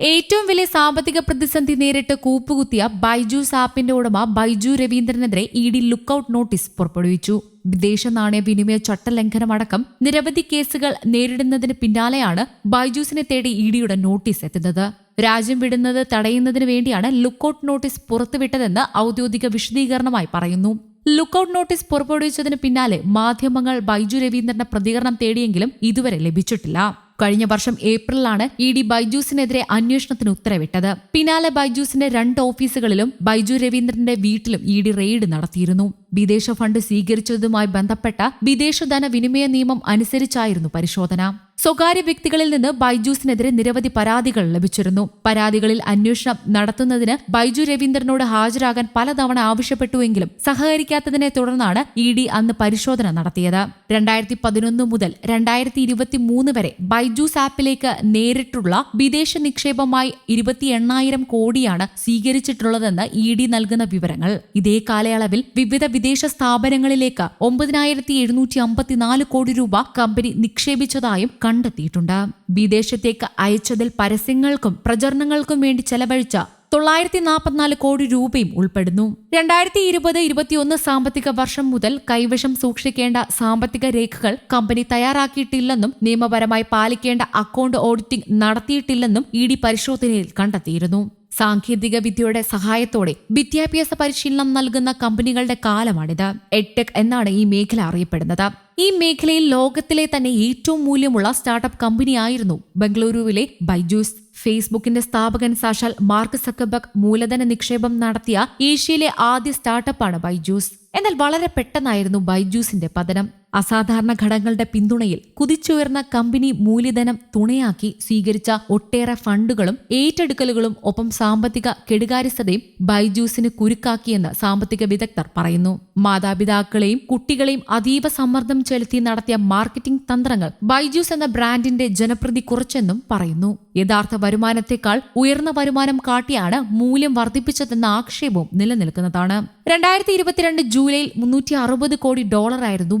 ഏറ്റവും വലിയ സാമ്പത്തിക പ്രതിസന്ധി നേരിട്ട് കൂപ്പുകുത്തിയ ബൈജൂസ് ആപ്പിന്റെ ഉടമ ബൈജു രവീന്ദ്രനെതിരെ ഇ ഡി ലുക്കൌട്ട് നോട്ടീസ് പുറപ്പെടുവിച്ചു. വിദേശ നാണയ വിനിമയ ചട്ടലംഘനമടക്കം നിരവധി കേസുകൾ നേരിടുന്നതിന് പിന്നാലെയാണ് ബൈജൂസിനെ തേടി ഇ ഡിയുടെ നോട്ടീസ് എത്തുന്നത്. രാജ്യം വിടുന്നത് തടയുന്നതിന് വേണ്ടിയാണ് ലുക്കൌട്ട് നോട്ടീസ് പുറത്തുവിട്ടതെന്ന് ഔദ്യോഗിക വിശദീകരണമായി പറയുന്നു. ലുക്കൌട്ട് നോട്ടീസ് പുറപ്പെടുവിച്ചതിന് പിന്നാലെ മാധ്യമങ്ങൾ ബൈജു രവീന്ദ്രന്റെ പ്രതികരണം തേടിയെങ്കിലും ഇതുവരെ ലഭിച്ചിട്ടില്ല. കഴിഞ്ഞ വർഷം ഏപ്രിലാണ് ഇ ഡി ബൈജൂസിനെതിരെ അന്വേഷണത്തിന് ഉത്തരവിട്ടത്. പിന്നാലെ ബൈജൂസിന്റെ രണ്ട് ഓഫീസുകളിലും ബൈജു രവീന്ദ്രന്റെ വീട്ടിലും ഇ ഡി റെയ്ഡ് നടത്തിയിരുന്നു. വിദേശ ഫണ്ട് സ്വീകരിച്ചതുമായി ബന്ധപ്പെട്ട വിദേശധന വിനിമയ നിയമം അനുസരിച്ചായിരുന്നു പരിശോധന. സ്വകാര്യ വ്യക്തികളിൽ നിന്ന് ബൈജൂസിനെതിരെ നിരവധി പരാതികൾ ലഭിച്ചിരുന്നു. പരാതികളിൽ അന്വേഷണം നടത്തുന്നതിന് ബൈജു രവീന്ദ്രനോട് ഹാജരാകാൻ പലതവണ ആവശ്യപ്പെട്ടുവെങ്കിലും സഹകരിക്കാത്തതിനെ തുടർന്നാണ് ഇ ഡി അന്ന് പരിശോധന നടത്തിയത്. രണ്ടായിരത്തി പതിനൊന്ന് മുതൽ രണ്ടായിരത്തി ഇരുപത്തി മൂന്ന് വരെ ബൈജൂസ് ആപ്പിലേക്ക് നേരിട്ടുള്ള വിദേശ നിക്ഷേപമായി ഇരുപത്തി എണ്ണായിരം കോടിയാണ് സ്വീകരിച്ചിട്ടുള്ളതെന്ന് ഇ ഡി നൽകുന്ന വിവരങ്ങൾ. ഇതേ കാലയളവിൽ വിവിധ വിദേശ സ്ഥാപനങ്ങളിലേക്ക് ഒമ്പതിനായിരത്തി എഴുന്നൂറ്റി അമ്പത്തിനാല് കോടി രൂപ കമ്പനി നിക്ഷേപിച്ചതായും കണ്ടെത്തിയിട്ടുണ്ട്. വിദേശത്തേക്ക് അയച്ചതിൽ പരസ്യങ്ങൾക്കും പ്രചരണങ്ങൾക്കും വേണ്ടി ചെലവഴിച്ച തൊള്ളായിരത്തി നാൽപ്പത്തിനാല് കോടി രൂപയും ഉൾപ്പെടുന്നു. രണ്ടായിരത്തി ഇരുപത് ഇരുപത്തിയൊന്ന് സാമ്പത്തിക വർഷം മുതൽ കൈവശം സൂക്ഷിക്കേണ്ട സാമ്പത്തിക രേഖകൾ കമ്പനി തയ്യാറാക്കിയിട്ടില്ലെന്നും നിയമപരമായി പാലിക്കേണ്ട അക്കൗണ്ട് ഓഡിറ്റിംഗ് നടത്തിയിട്ടില്ലെന്നും ഇ ഡി പരിശോധനയിൽ കണ്ടെത്തിയിരുന്നു. സാങ്കേതിക വിദ്യയുടെ സഹായത്തോടെ വിദ്യാഭ്യാസ പരിശീലനം നൽകുന്ന കമ്പനികളുടെ കാലമാണിത്. എഡ്ടെക് എന്നാണ് ഈ മേഖല അറിയപ്പെടുന്നത്. ഈ മേഖലയിൽ ലോകത്തിലെ തന്നെ ഏറ്റവും മൂല്യമുള്ള സ്റ്റാർട്ടപ്പ് കമ്പനിയായിരുന്നു ബംഗളൂരുവിലെ ബൈജൂസ്. ഫേസ്ബുക്കിന്റെ സ്ഥാപകൻ സാഷാൽ മാർക്ക് സക്കബക് മൂലധന നിക്ഷേപം നടത്തിയ ഏഷ്യയിലെ ആദ്യ സ്റ്റാർട്ടപ്പാണ് ബൈജൂസ്. എന്നാൽ വളരെ പെട്ടെന്നായിരുന്നു ബൈജൂസിന്റെ പതനം. അസാധാരണ ഘടകങ്ങളുടെ പിന്തുണയിൽ കുതിച്ചുയർന്ന കമ്പനി മൂലധനം തുണയാക്കി സ്വീകരിച്ച ഒട്ടേറെ ഫണ്ടുകളും ഏറ്റെടുക്കലുകളും ഒപ്പം സാമ്പത്തിക കെടുകാര്യസ്ഥതയും ബൈജൂസിന് കുരുക്കാക്കിയെന്ന് സാമ്പത്തിക വിദഗ്ധർ പറയുന്നു. മാതാപിതാക്കളെയും കുട്ടികളെയും അതീവ സമ്മർദ്ദം ചെലുത്തി നടത്തിയ മാർക്കറ്റിംഗ് തന്ത്രങ്ങൾ ബൈജൂസ് എന്ന ബ്രാൻഡിന്റെ ജനപ്രതി കുറച്ചെന്നും പറയുന്നു. യഥാർത്ഥ വരുമാനത്തെക്കാൾ ഉയർന്ന വരുമാനം കാട്ടിയാണ് മൂല്യം വർദ്ധിപ്പിച്ചതെന്ന ആക്ഷേപവും നിലനിൽക്കുന്നതാണ്. രണ്ടായിരത്തി ഇരുപത്തിരണ്ട് ജൂലൈയിൽ മുന്നൂറ്റി അറുപത് കോടി ഡോളറായിരുന്നു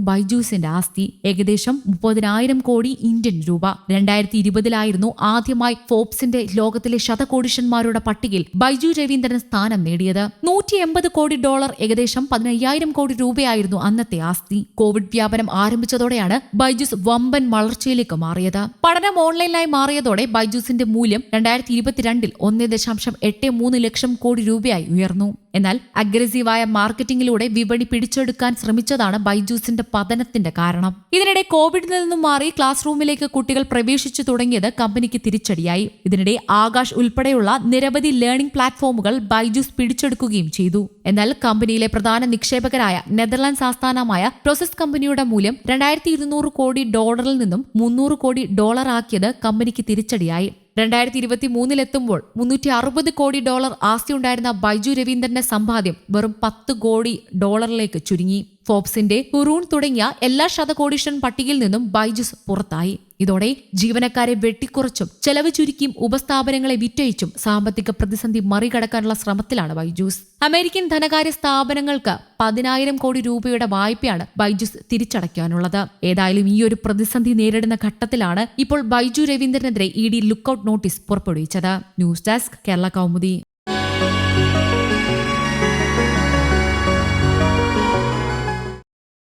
ബൈജൂസിന്റെ ആസ്തി ഏകദേശം മുപ്പതിനായിരം കോടി ഇന്ത്യൻ രൂപ. രണ്ടായിരത്തി ഇരുപതിലായിരുന്നു ആദ്യമായി ഫോബ്സിന്റെ ലോകത്തിലെ ശതകോടിഷന്മാരുടെ പട്ടികയിൽ ബൈജു രവീന്ദ്രൻ സ്ഥാനം നേടിയത്. നൂറ്റി എൺപത് കോടി ഡോളർ ഏകദേശം പതിനയ്യായിരം കോടി രൂപയായിരുന്നു അന്നത്തെ ആസ്തി. കോവിഡ് വ്യാപനം ആരംഭിച്ചതോടെയാണ് ബൈജൂസ് വമ്പൻ വളർച്ചയിലേക്ക് മാറിയത്. പഠനം ഓൺലൈനായി മാറിയതോടെ ബൈജൂസിന്റെ മൂല്യം രണ്ടായിരത്തി ഇരുപത്തിരണ്ടിൽ ഒന്ന് ദശാംശം എട്ട് മൂന്ന് ലക്ഷം കോടി രൂപയായി ഉയർന്നു. എന്നാൽ അഗ്രസീവായ മാർക്കറ്റിംഗിലൂടെ വിപണി പിടിച്ചെടുക്കാൻ ശ്രമിച്ചതാണ് ബൈജൂസിന്റെ പതനത്തിന്റെ കാരണം. ഇതിനിടെ കോവിഡിൽ നിന്നും മാറി ക്ലാസ് റൂമിലേക്ക് കുട്ടികൾ പ്രവേശിച്ചു തുടങ്ങിയത് കമ്പനിക്ക് തിരിച്ചടിയായി. ഇതിനിടെ ആകാശ് ഉൾപ്പെടെയുള്ള നിരവധി ലേണിംഗ് പ്ലാറ്റ്ഫോമുകൾ ബൈജൂസ് പിടിച്ചെടുക്കുകയും ചെയ്തു. എന്നാൽ കമ്പനിയിലെ പ്രധാന നിക്ഷേപകരായ നെതർലാൻഡ്സ് ആസ്ഥാനമായ പ്രോസസ് കമ്പനിയുടെ മൂല്യം രണ്ടായിരത്തി കോടി ഡോളറിൽ നിന്നും മുന്നൂറ് കോടി ഡോളറാക്കിയത് കമ്പനിക്ക് തിരിച്ചടിയായി. രണ്ടായിരത്തി ഇരുപത്തി മൂന്നിലെത്തുമ്പോൾ മുന്നൂറ്റി അറുപത് കോടി ഡോളർ ആസ്തിയുണ്ടായിരുന്ന ബൈജു രവീന്ദ്രന്റെ സമ്പാദ്യം വെറും പത്ത് കോടി ഡോളറിലേക്ക് ചുരുങ്ങി. ഫോബ്സിന്റെ കുറൂൺ തുടങ്ങിയ എല്ലാ ശതകോടീഷൻ പട്ടികയിൽ നിന്നും ബൈജുസ് പുറത്തായി. ഇതോടെ ജീവനക്കാരെ വെട്ടിക്കുറച്ചും ചെലവ് ചുരുക്കിയും ഉപസ്ഥാപനങ്ങളെ വിറ്റയിച്ചും സാമ്പത്തിക പ്രതിസന്ധി മറികടക്കാനുള്ള ശ്രമത്തിലാണ് ബൈജൂസ്. അമേരിക്കൻ ധനകാര്യ സ്ഥാപനങ്ങൾക്ക് പതിനായിരം കോടി രൂപയുടെ വായ്പയാണ് ബൈജൂസ് തിരിച്ചടയ്ക്കാനുള്ളത്. ഏതായാലും ഈ ഒരു പ്രതിസന്ധി നേരിടുന്ന ഘട്ടത്തിലാണ് ഇപ്പോൾ ബൈജു രവീന്ദ്രനെതിരെ ഇ ഡി ലുക്കൌട്ട് നോട്ടീസ് പുറപ്പെടുവിച്ചത്. News desk Kerala Kaumudi.